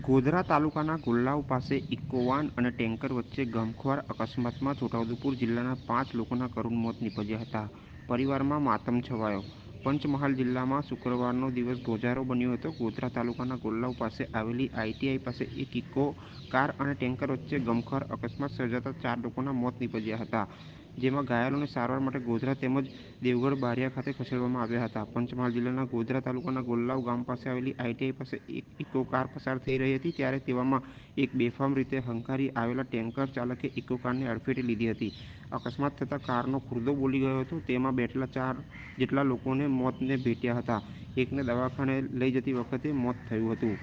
ગોધરા તાલુકાના ગોલ્લાવ પાસે ઇકોવાન અને ટેન્કર વચ્ચે ગમખ્વાર અકસ્માતમાં છોટાઉદેપુર જિલ્લાના પાંચ લોકોના કરુણ મોત નીપજ્યા હતા. પરિવારમાં માતમ છવાયો. પંચમહાલ જિલ્લામાં શુક્રવારનો દિવસ ગોજારો બન્યો હતો. ગોધરા તાલુકાના ગોલ્લાવ પાસે આવેલી આઈટીઆઈ પાસે એક ઇકો કાર અને ટેન્કર વચ્ચે ગમખ્વાર અકસ્માત સર્જાતા ચાર લોકોના મોત નીપજ્યા હતા. જેમાં ઘાયલોને સારવાર માટે ગોધરા તેમજ દેવગઢ બારિયા ખાતે ખસેડવામાં આવ્યા હતા. પંચમહાલ જિલ્લાના ગોધરા તાલુકાના ગોલ્લાવ ગામ પાસે આવેલી આઈટીઆઈ પાસે એક ઇકો કાર પસાર થઈ રહી હતી, ત્યારે તેવામાં એક બેફામ રીતે હંકારી આવેલા ટેન્કર ચાલકે ઇકો કારને અડફેટે લીધી હતી. અકસ્માત થતા કારનો ખુરદો બોલી ગયો હતો. તેમાં બેઠેલા ચાર જેટલા લોકોને મોતને ભેટ્યા હતા. એકને દવાખાને લઈ જતી વખતે મોત થયું હતું.